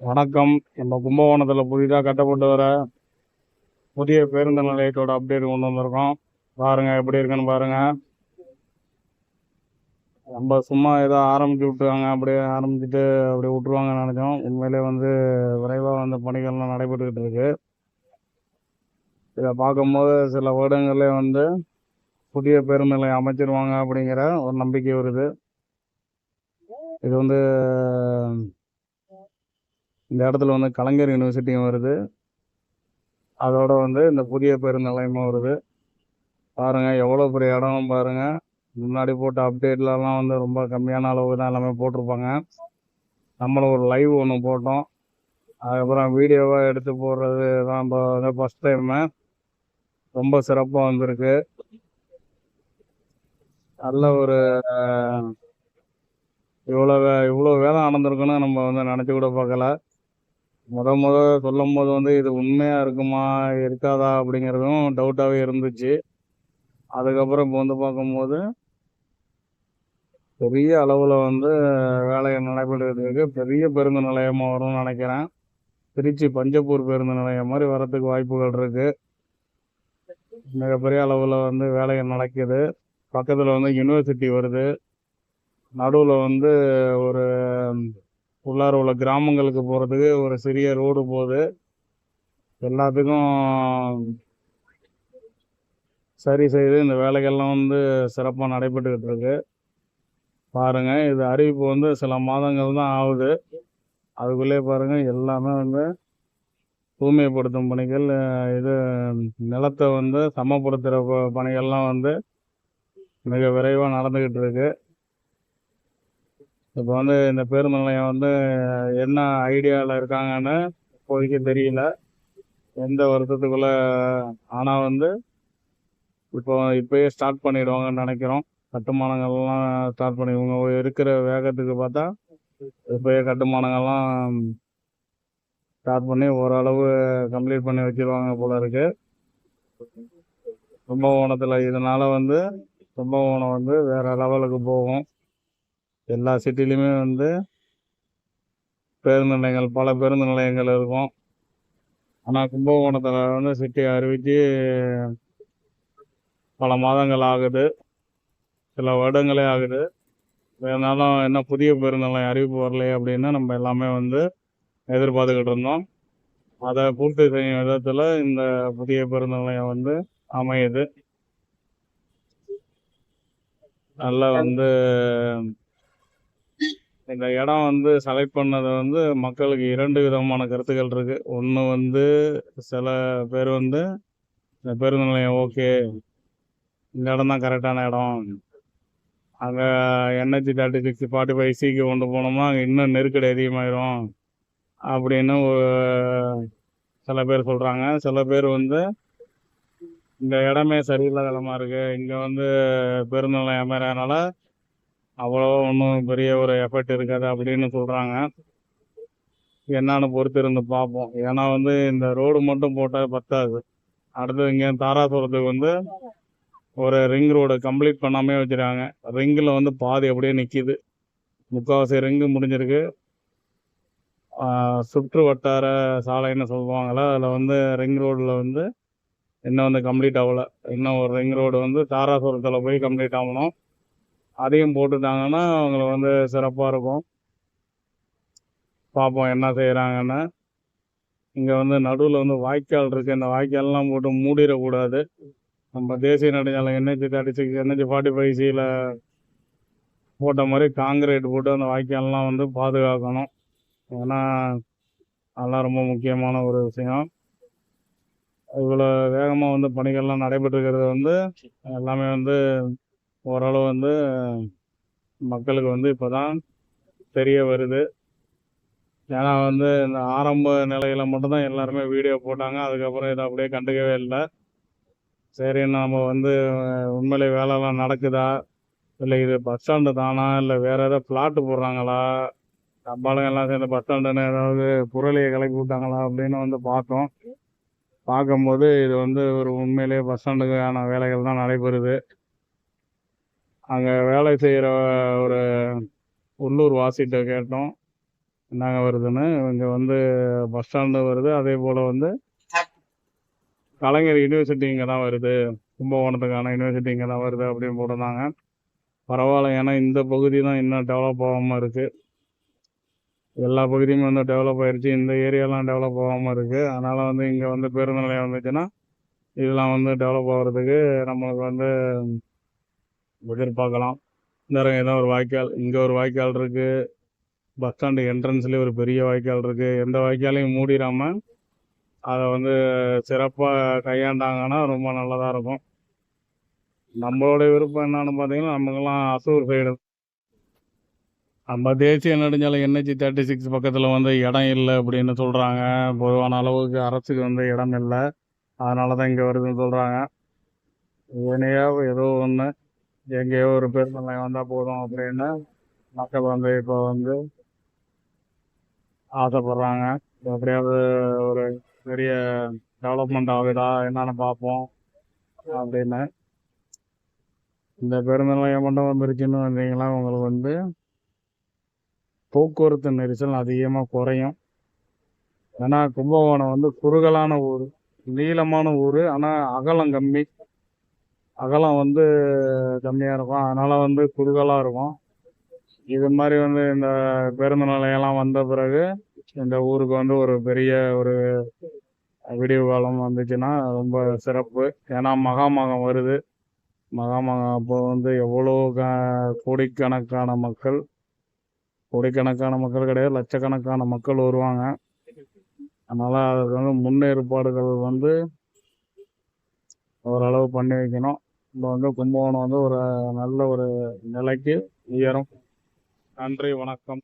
வணக்கம். நம்ம கும்பகோணத்தில் புதிதாக கட்டப்பட்டு வர புதிய பேருந்து நிலையத்தோட அப்டேட் கொண்டு வந்திருக்கோம். பாருங்க எப்படி இருக்குன்னு பாருங்க. நம்ம சும்மா ஏதோ ஆரம்பிச்சு விட்டுருவாங்க அப்படியே ஆரம்பிச்சுட்டு அப்படியே விட்டுருவாங்கன்னு நினைச்சோம். உண்மையிலே வந்து விரைவாக வந்து பணிகள்லாம் நடைபெற்றுக்கிட்டு இருக்கு. இதை பார்க்கும்போது சில வருடங்களே வந்து புதிய பேருந்து நிலையம் அமைச்சிருவாங்க அப்படிங்கிற ஒரு நம்பிக்கை வருது. இது வந்து இந்த இடத்துல வந்து கலைஞர் யூனிவர்சிட்டியும் வருது. அதோட வந்து இந்த புதிய பேருந்து நிலையமும் வருது. பாருங்க எவ்வளோ பெரிய இடம் பாருங்க. முன்னாடி போட்ட அப்டேட்லலாம் வந்து ரொம்ப கம்மியான அளவுக்கு தான் எல்லாமே போட்டிருப்பாங்க. நம்மளும் ஒரு லைவ் ஒன்று போட்டோம். அதுக்கப்புறம் வீடியோவாக எடுத்து போடுறது தான் இப்போ வந்து ஃபஸ்ட் டைமு ரொம்ப சிறப்பாக வந்திருக்கு. நல்ல ஒரு இவ்வளோ வே இவ்வளோ வேலை நடந்திருக்குன்னு நம்ம வந்து நினச்சி கூட பார்க்கல. முத முத சொல்லும் போது வந்து இது உண்மையாக இருக்குமா இருக்காதா அப்படிங்கிறதும் டவுட்டாகவே இருந்துச்சு. அதுக்கப்புறம் இப்போ வந்து பார்க்கும்போது பெரிய அளவில் வந்து வேலையை நடைபெற்றுட்டு பெரிய பேருந்து நிலையமாக வரும்னு நினைக்கிறேன். திருச்சி பஞ்சப்பூர் பேருந்து நிலையம் மாதிரி வரத்துக்கு வாய்ப்புகள் இருக்கு. மிகப்பெரிய அளவில் வந்து வேலைகள் நடக்குது. பக்கத்தில் வந்து யூனிவர்சிட்டி வருது. நடுவில் வந்து ஒரு உள்ளார உள்ள கிராமங்களுக்கு போகிறதுக்கு ஒரு சிறிய ரோடு போகுது. எல்லாத்துக்கும் சரி செய்து இந்த வேலைகள்லாம் வந்து சிறப்பாக நடைபெற்றுக்கிட்டு இருக்கு. பாருங்கள் இது அறிவிப்பு வந்து சில மாதங்கள் தான் ஆகுது. அதுக்குள்ளே பாருங்கள் எல்லாமே வந்து தூய்மைப்படுத்தும் பணிகள் இது நிலத்தை வந்து சமப்படுத்துகிற ப- பணிகள்லாம் வந்து மிக விரைவாக நடந்துக்கிட்டு இருக்குது இப்போ வந்து இந்த பேருந்து நிலையம் வந்து என்ன ஐடியாவில் இருக்காங்கன்னு இப்போதைக்கு தெரியல. எந்த வருஷத்துக்குள்ள ஆனால் வந்து இப்போ இப்பயே ஸ்டார்ட் பண்ணிடுவாங்கன்னு நினைக்கிறோம். கட்டுமானங்கள்லாம் ஸ்டார்ட் பண்ணி இவங்க இருக்கிற வேகத்துக்கு பார்த்தா இப்போயே கட்டுமானங்கள்லாம் ஸ்டார்ட் பண்ணி ஓரளவு கம்ப்ளீட் பண்ணி வச்சிருவாங்க போல இருக்கு. கும்பகோணத்தில் இதனால வந்து கும்பகோணம் வந்து வேற லெவலுக்கு போகும். எல்லா சிட்டிலையுமே வந்து பேருந்து நிலையங்கள் பல பேருந்து நிலையங்கள் இருக்கும். ஆனால் கும்பகோணத்தில் வந்து சிட்டி அறிவித்து பல மாதங்கள் ஆகுது. சில வருடங்களே ஆகுது. இருந்தாலும் என்ன புதிய பேருந்து நிலையம் அறிவிப்பு வரலையே அப்படின்னு நம்ம எல்லாமே வந்து எதிர்பார்த்துக்கிட்டு இருந்தோம். அதை பூர்த்தி செய்யும் விதத்தில் இந்த புதிய பேருந்து நிலையம் வந்து அமையுது. நல்லா வந்து இந்த இடம் வந்து செலக்ட் பண்ணது வந்து மக்களுக்கு இரண்டு விதமான கருத்துக்கள் இருக்கு. ஒன்று வந்து சில பேர் வந்து இந்த பேருந்து நிலையம் ஓகே இந்த இடம் தான் கரெக்டான இடம். அங்கே NH thirty six forty five சிக்கு கொண்டு போனோம்னா அங்கே இன்னும் நெருக்கடி அதிகமாயிரும் அப்படின்னு ஒரு சில பேர் சொல்கிறாங்க சில பேர் வந்து இந்த இடமே சரியில்லாத இடமா இருக்குது இங்கே வந்து பேருந்து நிலையம் அமைறதுனால அவ்வளோ ஒன்றும் பெரிய ஒரு எஃபெக்ட் இருக்காது அப்படின்னு சொல்கிறாங்க என்னன்னு பொறுத்து இருந்து பார்ப்போம். ஏன்னா வந்து இந்த ரோடு மட்டும் போட்டால் பத்தாது. அடுத்து இங்கே தாராசுரத்துக்கு வந்து ஒரு ரிங் ரோடு கம்ப்ளீட் பண்ணாமே வச்சுருக்காங்க. ரிங்கில் வந்து பாதி அப்படியே நிற்கிது முக்கால்வாசி ரிங்கு முடிஞ்சிருக்கு. சுற்று வட்டார சாலைன்னு சொல்லுவாங்கள்ல அதில் வந்து ரிங் ரோடில் வந்து இன்னும் வந்து கம்ப்ளீட் ஆகல. இன்னும் ஒரு ரிங் ரோடு வந்து தாராசுரத்தில் போய் கம்ப்ளீட் ஆகணும். அதையும் போட்டுட்டாங்கன்னா அவங்களுக்கு வந்து சிறப்பாக இருக்கும். பார்ப்போம் என்ன செய்கிறாங்கன்னு இங்கே வந்து நடுவில் வந்து வாய்க்கால் இருக்குது இந்த வாய்க்கால்லாம் போட்டு மூடிடக்கூடாது. நம்ம தேசிய நெடுஞ்சாலை NH thirty six NH forty five சியில் போட்ட மாதிரி காங்கிரீட் போட்டு அந்த வாய்க்கால்லாம் வந்து பாதுகாக்கணும். ஏன்னா அதெல்லாம் ரொம்ப முக்கியமான ஒரு விஷயம். இவ்வளோ வேகமாக வந்து பணிகள்லாம் நடைபெற்றுக்கிறது வந்து எல்லாமே வந்து ஓரளவு வந்து மக்களுக்கு வந்து இப்போ தான் தெரிய வருது. ஏன்னா வந்து இந்த ஆரம்ப நிலையில் மட்டும்தான் எல்லாருமே வீடியோ போட்டாங்க. அதுக்கப்புறம் இதை அப்படியே கண்டுக்கவே இல்லை. சரி நம்ம வந்து உண்மையிலே வேலைலாம் நடக்குதா? இல்லை இது பஸ் ஸ்டாண்டு தானா? இல்லை வேறு ஏதாவது பிளாட்டு போடுறாங்களா? நம்மளுங்க எல்லாம் சேர்ந்து பஸ் ஸ்டாண்டுன்னு ஏதாவது புரளியை கிளப்பி விட்டாங்களா அப்படின்னு வந்து பார்த்தோம். பார்க்கும்போது இது வந்து ஒரு உண்மையிலேயே பஸ் ஸ்டாண்டுக்கான வேலைகள் தான் நடைபெறுது. அங்கே வேலை செய்கிற ஒரு உள்ளூர் வாசிகிட்ட கேட்டோம். என்னங்க வருதுன்னு? இங்கே வந்து பஸ் ஸ்டாண்டு வருது. அதே போல் வந்து கலைஞர் யூனிவர்சிட்டி இங்கே தான் வருது. கும்பகோணத்துக்கான யூனிவர்சிட்டி இங்கே தான் வருது அப்படின்னு போட்டிருந்தாங்க. பரவாயில்ல. ஏன்னா இந்த பகுதி தான் இன்னும் டெவலப் ஆகாமல் இருக்குது எல்லா பகுதியுமே வந்து டெவலப் ஆயிடுச்சு இந்த ஏரியாலாம் டெவலப் ஆகாமல் இருக்குது அதனால் வந்து இங்கே வந்து பேருந்து நிலையம் வந்துச்சுன்னா இதெல்லாம் வந்து டெவலப் ஆகிறதுக்கு நம்மளுக்கு வந்து எதிர்பார்க்கலாம் இந்த ஏதோ ஒரு வாய்க்கால் இங்கே ஒரு வாய்க்கால் இருக்குது பஸ் ஸ்டாண்டு என்ட்ரன்ஸ்லேயே ஒரு பெரிய வாய்க்கால் இருக்குது எந்த வாய்க்காலையும் மூடிடாமல் அதை வந்து சிறப்பாக கையாண்டாங்கன்னா ரொம்ப நல்லதாக இருக்கும். நம்மளுடைய விருப்பம் என்னன்னு பார்த்தீங்கன்னா நமக்கெல்லாம் அசூர் சைடு நம்ம தேசிய நெடுஞ்சாலை என்ஹெச்சி தேர்ட்டி சிக்ஸ் பக்கத்தில் வந்து இடம் இல்லை அப்படின்னு சொல்கிறாங்க பொதுவான அளவுக்கு அரசுக்கு வந்து இடம் இல்லை. அதனால தான் இங்கே வருதுன்னு சொல்கிறாங்க ஏனையோ ஏதோ ஒன்று எங்கேயோ ஒரு பேருந்து நிலையம் வந்தால் போதும் அப்படின்னு மக்கள் வந்து இப்போ வந்து ஆசைப்படுறாங்க. எப்படியாவது ஒரு பெரிய டெவலப்மெண்ட் ஆகுதா என்னன்னு பார்ப்போம் அப்படின்னு. இந்த பேருந்து நிலையம் மட்டும் வந்துருச்சுன்னு வந்தீங்கன்னா உங்களுக்கு வந்து போக்குவரத்து நெரிசல் அதிகமாக குறையும். ஏன்னா கும்பகோணம் வந்து குறுகலான ஊர் நீளமான ஊர் ஆனால் அகலம் கம்மி. அகலம் வந்து கம்மியாக இருக்கும். அதனால் வந்து குறுகலாக இருக்கும். இது மாதிரி வந்து இந்த பேருந்து நிலையம்லாம் வந்த பிறகு இந்த ஊருக்கு வந்து ஒரு பெரிய ஒரு விடிவு காலம் வந்துச்சுன்னா ரொம்ப சிறப்பு. ஏன்னா மகாமகம் வருது. மகாமகம் அப்போ வந்து எவ்வளோ க கோடிக்கணக்கான மக்கள் கோடிக்கணக்கான மக்கள் கிடையாது லட்சக்கணக்கான மக்கள் வருவாங்க. அதனால் அதுக்கு வந்து முன்னேற்பாடுகள் வந்து ஓரளவு பண்ணி வைக்கணும். நம்ம வந்து கும்பகோணம் வந்து ஒரு நல்ல ஒரு நிலைக்கு உயரும். நன்றி வணக்கம்.